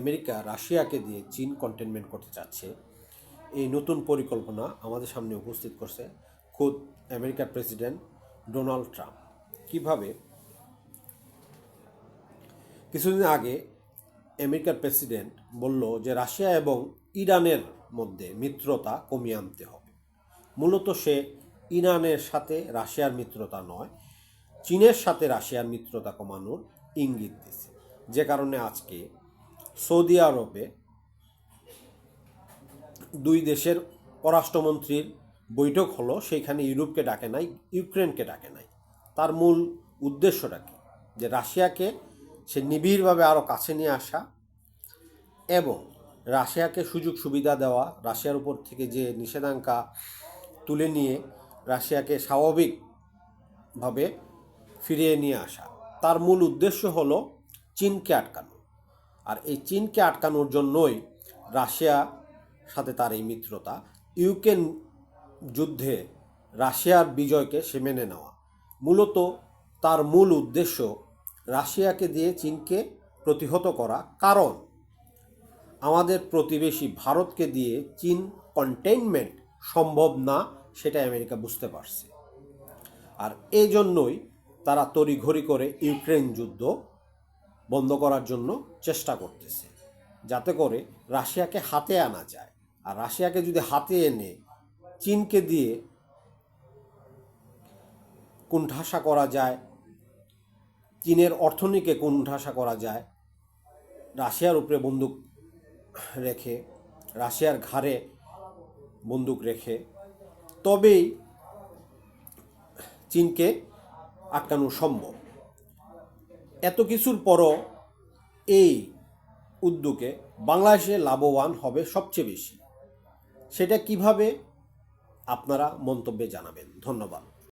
America, রাশিয়াকে দিয়ে চীন কন্টেনমেন্ট করতে চাচ্ছে। এই নতুন পরিকল্পনা আমাদের সামনে উপস্থিত করছে খোদ আমেরিকার প্রেসিডেন্ট ডোনাল্ড ট্রাম্প। কীভাবে? কিছুদিন আগে আমেরিকার প্রেসিডেন্ট বলল যে রাশিয়া এবং ইরানের মধ্যে মিত্রতা কমিয়ে আনতে হবে। মূলত সে ইরানের সাথে রাশিয়ার মিত্রতা নয়, চীনের সাথে রাশিয়ার মিত্রতা কমানোর ইঙ্গিত দিছে যে কারণে আজকে সৌদি আরবে দুই দেশের পররাষ্ট্রমন্ত্রীর বৈঠক হলো, সেইখানে ইউরোপকে ডাকে নাই, ইউক্রেনকে ডাকে নাই। তার মূল উদ্দেশ্যটা কি? যে রাশিয়াকে সে নিবিড়ভাবে আরও কাছে নিয়ে আসা এবং রাশিয়াকে সুযোগ সুবিধা দেওয়া, রাশিয়ার উপর থেকে যে নিষেধাজ্ঞা তুলে নিয়ে রাশিয়াকে স্বাভাবিকভাবে ফিরিয়ে নিয়ে আসা। তার মূল উদ্দেশ্য হলো, চীনকে আটকানো। আর এই চীনকে আটকানোর জন্যই রাশিয়া সাথে তার এই মিত্রতা, ইউক্রেন যুদ্ধে রাশিয়ার বিজয়কে সে মেনে নেওয়া। মূলত তার মূল উদ্দেশ্য রাশিয়াকে দিয়ে চীনকে প্রতিহত করা। কারণ আমাদের প্রতিবেশী ভারতকে দিয়ে চীন কন্টেইনমেন্ট সম্ভব না, সেটা আমেরিকা বুঝতে পারছে। আর এই জন্যই তারা তড়িঘড়ি করে ইউক্রেন যুদ্ধ বন্ধ করার জন্য চেষ্টা করতেছে, যাতে করে রাশিয়াকে হাতে আনা যায়। আর রাশিয়াকে যদি হাতে এনে চীনকে দিয়ে কুণ্ঠাসা করা যায়, চীনের অর্থনীতিকে কুণ্ঠাসা করা যায়, রাশিয়ার উপরে বন্দুক রেখে, রাশিয়ার ঘাড়ে বন্দুক রেখে, তবেই চীনকে আটকানো সম্ভব। এত কিছুর পরও এই উদ্যোগে বাংলাদেশে লাভবান হবে সবচেয়ে বেশি। সেটা কীভাবে আপনারা মন্তব্যে জানাবেন? ধন্যবাদ।